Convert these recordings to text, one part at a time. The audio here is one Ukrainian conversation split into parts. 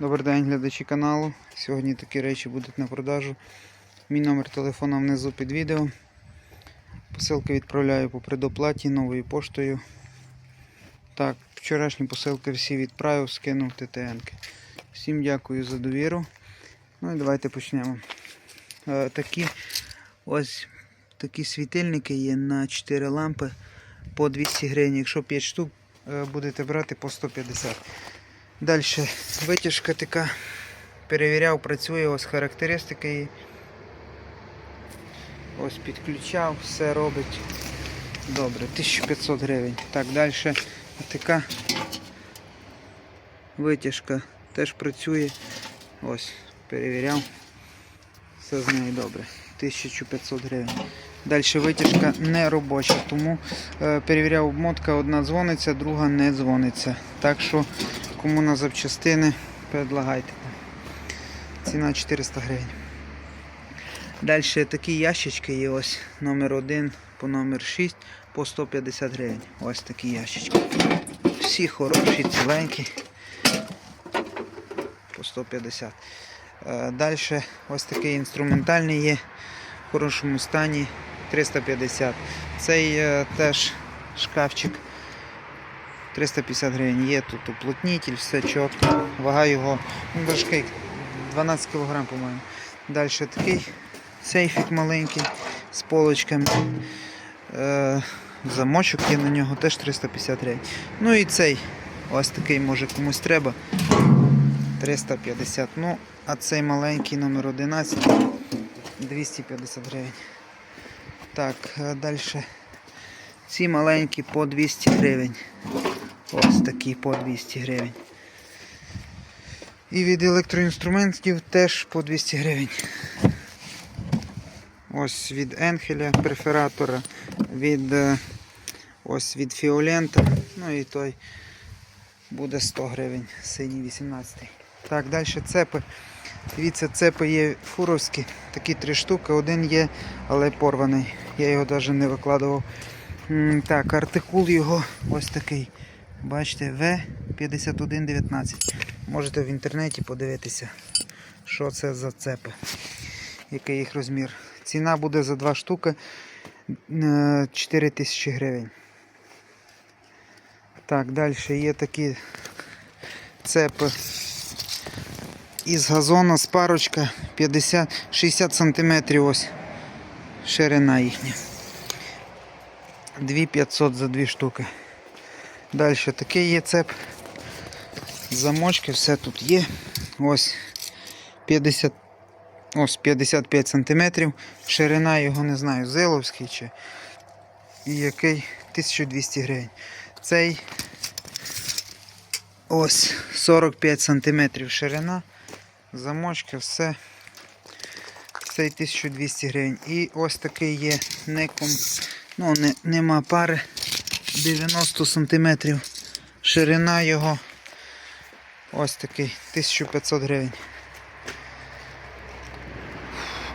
Добрий день, глядачі каналу. Сьогодні такі речі будуть на продажу. Мій номер телефона внизу під відео. Посилки відправляю по предоплаті новою поштою. Так, вчорашні посилки всі відправив, скинув ТТН. Всім дякую за довіру. Ну і давайте почнемо. Е, такі ось такі світильники є на 4 лампи по 200 гривень. Якщо 5 штук е, будете брати по 150. Далі витяжка така. Перевіряв, працює, ось характеристики її. Ось підключав, все робить. Добре, 1500 гривень. Так, далі така витяжка теж працює. Ось, перевіряв. Все з нею добре. 1500 гривень. Далі витяжка не робоча, тому е, перевіряв обмотка, одна дзвониться, друга не дзвониться. Так що кому на запчастини предлагайте. Ціна 400 гривень. Далі такі ящички є ось номер 1 по номер 6 по 150 гривень. Ось такі ящички. Всі хороші, ціленькі. По 150. Далі ось такий інструментальний є в хорошому стані 350. Цей е, теж шкафчик 350 гривень. Є тут уплотнитель, все чітко. Вага його важкий, 12 кг, по-моєму. Далі такий сейфік маленький з полочками. Е, замочок є на нього теж 350 гривень. Ну і цей ось такий може комусь треба. 350. Ну, а цей маленький номер 11 250 гривень. Так, далі. Ці маленькі по 200 гривень. Ось такі по 200 гривень. І від електроінструментів теж по 200 гривень. Ось від Енхеля перфоратора, від е, ось від Фіолента, ну і той буде 100 гривень, синій 18. Так, далі цепи. Дивіться, цепи є фуровські, такі три штуки, один є, але порваний. Я його навіть не викладував. Так, артикул його ось такий. Бачите, В5119. Можете в інтернеті подивитися, що це за цепи, який їх розмір. Ціна буде за два штуки е, 4 тисячі гривень. Так, далі є такі цепи із газона спарочка 50, 60 см ось ширина їхня. 2500 за дві штуки. Далі такий є цеп. Замочки, все тут є. Ось 50, ось 55 см. Ширина його не знаю, зиловський чи який 1200 гривень. Цей ось 45 см ширина. Замочки, все. Цей 1200 гривень. І ось такий є неком. Ну, не, нема пари 90 см. Ширина його ось такий 1500 гривень.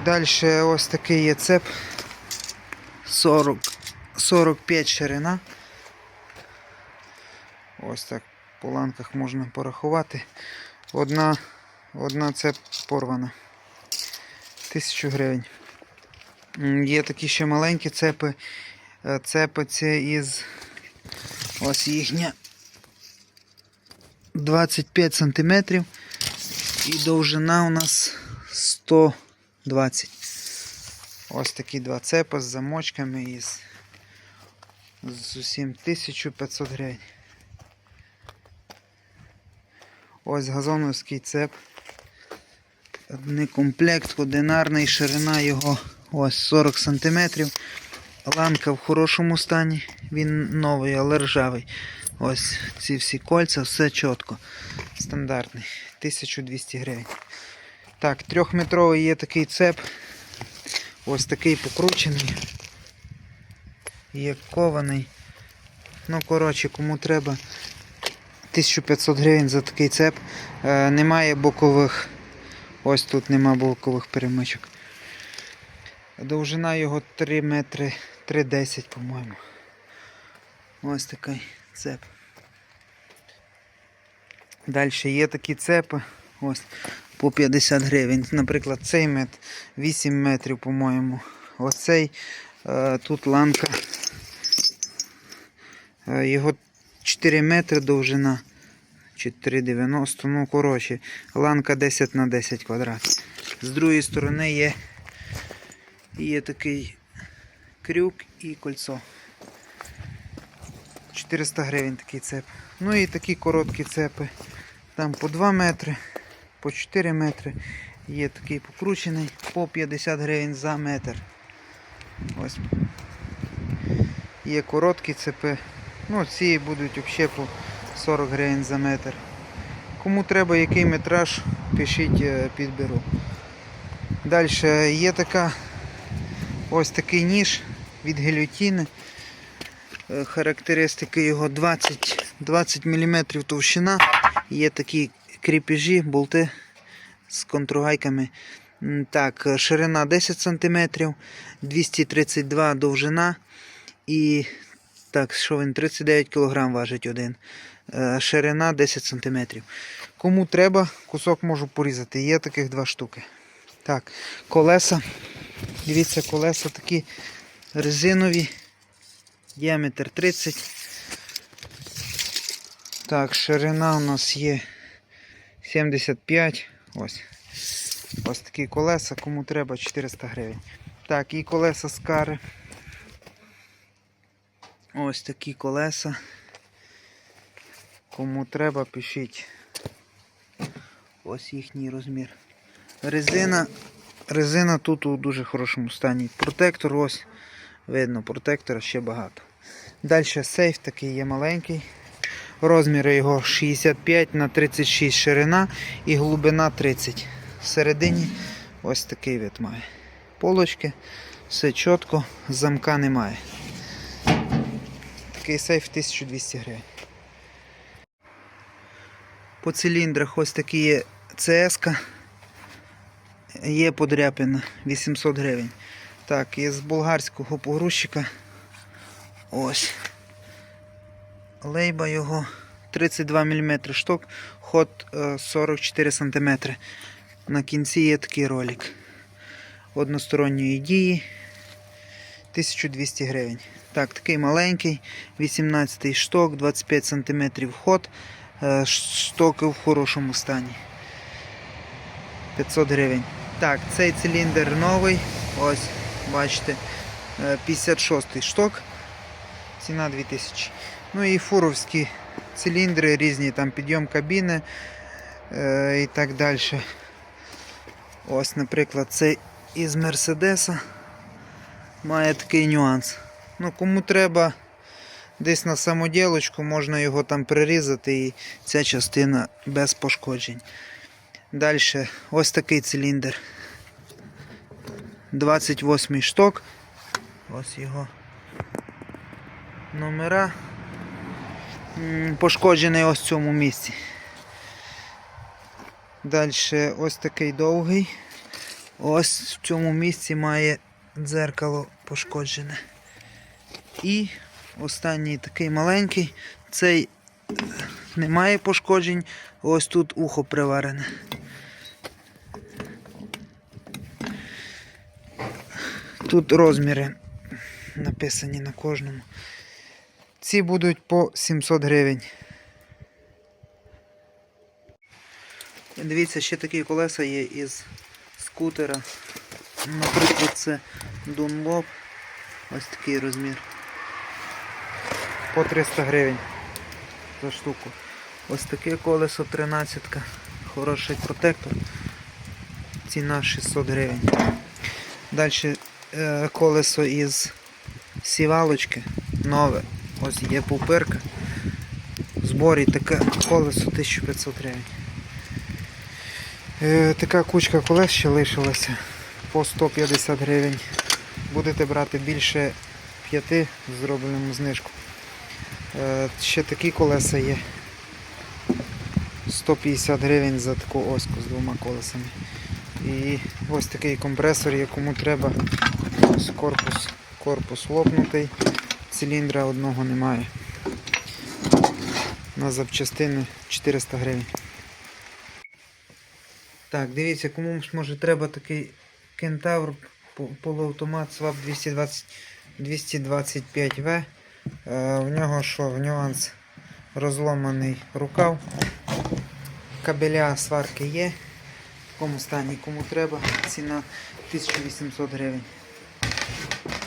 Далі ось такий є цеп 40, 45 ширина. Ось так по ланках можна порахувати. Одна, одна цеп порвана. 1000 гривень. Є такі ще маленькі цепи. Е, Цепи це із ось їхня 25 сантиметрів. І довжина у нас 120. Ось такі два цепи з замочками і з, з усім 1500 гривень. Ось газоновський цеп. Не комплект, одинарний, ширина його ось 40 см. Ланка в хорошому стані, він новий, але ржавий. Ось ці всі кольця, все чітко. Стандартний. 1200 гривень. Так, трьохметровий є такий цеп. Ось такий покручений. Є кований. Ну, коротше, кому треба 1500 гривень за такий цеп. Е, немає бокових. Ось тут нема бокових перемичок. Довжина його 3 метри 3,10, по-моєму. Ось такий цеп. Далі є такі цепи. Ось по 50 гривень. Наприклад, цей мет 8 метрів, по-моєму. Оцей е, тут ланка. Е, його 4 метри довжина. 4,90. Ну, коротше, ланка 10 на 10 квадрат. З другої сторони є, є такий крюк і кольцо. 400 гривень такий цеп. Ну і такі короткі цепи. Там по 2 метри, по 4 метри. Є такий покручений по 50 гривень за метр. Ось. Є короткі цепи. Ну, ці будуть взагалі по 40 гривень за метр. Кому треба який метраж, пишіть е, підберу. Далі є така ось такий ніж від гельотіни. Е, Характеристики його 20, 20 мм товщина. Є такі кріпежі, болти з контргайками. М, Так, ширина 10 см, 232 довжина і так, що він 39 кг важить один. Е, Ширина 10 см. Кому треба, кусок можу порізати. Є таких два штуки. Так, колеса. Дивіться, колеса такі резинові. Діаметр 30. Так, ширина у нас є 75. Ось. Ось такі колеса, кому треба 400 гривень. Так, і колеса з кари. Ось такі колеса. Кому треба, пишіть. Ось їхній розмір. Резина. Резина тут у дуже хорошому стані. Протектор ось. Видно, протектора ще багато. Далі сейф такий є маленький. Розміри його 65 на 36 ширина і глибина 30. Всередині ось такий вид має. Полочки, все чітко, замка немає. Такий сейф 1200 гривень. По циліндрах ось такі є ЦСК. Є подряпина 800 гривень. Так, і з болгарського погрузчика. Ось. Лейба його 32 мм шток, ход е, 44 см. На кінці є такий ролик. Односторонньої дії 1200 гривень. Так, такий маленький, 18 шток, 25 см ход. Е, Штоки в хорошому стані. 500 гривень. Так, цей циліндр новий. Ось, бачите, е, 56 шток. Ціна 2000. Ну і фуровські циліндри різні, там підйом кабіни е, і так далі. Ось, наприклад, цей із Мерседеса має такий нюанс. Ну, кому треба десь на самоділочку, можна його там прирізати і ця частина без пошкоджень. Далі ось такий циліндр. 28 шток. Ось його номера. Пошкоджений ось в цьому місці. Далі ось такий довгий. Ось в цьому місці має дзеркало пошкоджене. І останній такий маленький. Цей немає пошкоджень, ось тут ухо приварене. Тут розміри написані на кожному. Ці будуть по 700 гривень. Дивіться, ще такі колеса є із скутера. Наприклад, це Dunlop. Ось такий розмір. По 300 гривень за штуку. Ось таке колесо 13. Хороший протектор. Ціна 600 гривень. Далі колесо із сівалочки. Нове. Ось є пупирка. В зборі таке колесо 1500 гривень. Е, така кучка колес ще лишилася по 150 гривень. Будете брати більше 5, зробимо знижку. Е, ще такі колеса є. 150 гривень за таку оську з двома колесами. І ось такий компресор, якому треба ось корпус, корпус лопнутий, циліндра одного немає. На запчастини 400 гривень. Так, дивіться, комусь може треба такий кентавр полуавтомат СВАП 220, 225В. Е, в нього що? В нюанс розломаний рукав. Кабеля сварки є. В такому стані кому треба. Ціна 1800 гривень.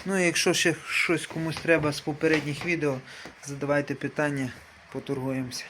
Ну і якщо ще щось комусь треба з попередніх відео, задавайте питання, поторгуємося.